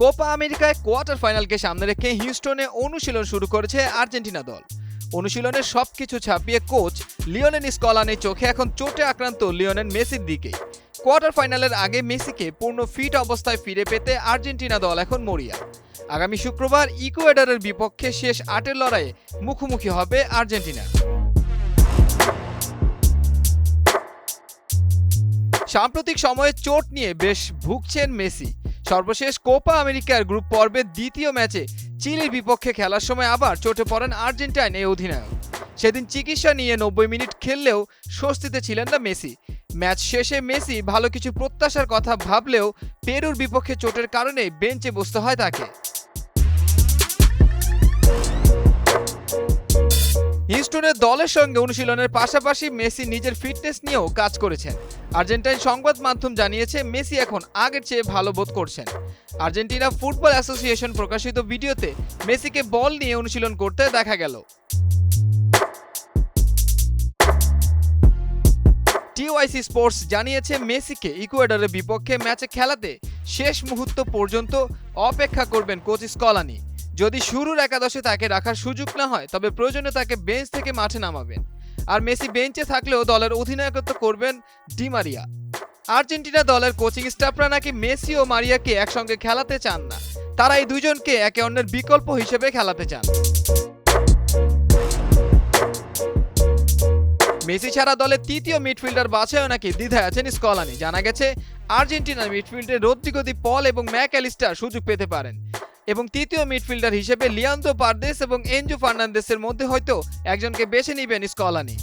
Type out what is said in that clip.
Copa আমেরিকায় quarter ফাইনালকে সামনে রেখে হিউস্টনে অনুশীলন শুরু করেছে আর্জেন্টিনা দল। অনুশীলনের সবকিছু ছাপিয়ে কোচ লিওনেন স্কলানের চোখে এখন চোটে আক্রান্ত লিওনেন মেসির দিকে। কোয়ার্টার ফাইনালের আগে মেসিকে পূর্ণ ফিট অবস্থায় ফিরে পেতে আর্জেন্টিনা দল এখন মরিয়া। আগামী শুক্রবার ইকুয়েডারের বিপক্ষে শেষ আটের লড়াইয়ে মুখোমুখি হবে আর্জেন্টিনা। সাম্প্রতিক সময়ে চোট নিয়ে বেশ ভুগছেন মেসি। সর্বশেষ কোপা আমেরিকার গ্রুপ পর্বের দ্বিতীয় ম্যাচে চিলির বিপক্ষে খেলার সময় আবার চোটে পড়েন আর্জেন্টাইন এই অধিনায়ক। সেদিন চিকিৎসা নিয়ে নব্বই মিনিট খেললেও স্বস্তিতে ছিলেন না মেসি। ম্যাচ শেষে মেসি ভালো কিছু প্রত্যাশার কথা ভাবলেও পেরুর বিপক্ষে চোটের কারণে বেঞ্চে বসতে হয় তাকে। হিউস্টনের দলের সঙ্গে অনুশীলনের পাশাপাশি মেসি নিজের ফিটনেস নিয়েও কাজ করেছেন। আর্জেন্টাইন সংবাদ মাধ্যম জানিয়েছে, মেসি এখন আগের চেয়ে ভালো বোধ করছেন। আর্জেন্টিনা ফুটবল অ্যাসোসিয়েশন প্রকাশিত ভিডিওতে মেসিকে বল নিয়ে অনুশীলন করতে দেখা গেল। টিওয়াইসি স্পোর্টস জানিয়েছে, মেসিকে ইকুয়েডরের বিপক্ষে ম্যাচে খেলাতে শেষ মুহূর্ত পর্যন্ত অপেক্ষা করবেন কোচ স্কলানি। যদি শুরুর একাদশে তাকে রাখার সুযোগ না হয়, তবে প্রয়োজনে তাকে বেঞ্চ থেকে মাঠে নামাবেন। আর মেসি বেঞ্চে থাকলেও দলের অধিনায়কত্ব করবেন ডিমারিয়া আর্জেন্টিনা দলের কোচিং স্টাফরা নাকি মেসি ও মারিয়াকে একসঙ্গে খেলাতে চান না। তারা এই দুজনকে একে অন্যের বিকল্প হিসেবে খেলাতে চান। মেসি ছাড়া দলের তৃতীয় মিডফিল্ডার বাছাইও নাকি দ্বিধায় আছেন স্কলানি। জানা গেছে, আর্জেন্টিনার মিডফিল্ডে রদ্রিগতি পল এবং ম্যাক অ্যালিস্টার সুযোগ পেতে পারেন। এবং তৃতীয় মিডফিল্ডার হিসেবে লিয়ান্দো পারদেস এবং এনজু ফার্নান্দেসের মধ্যে হয়তো একজনকে বেছে নেবেন স্কলানি।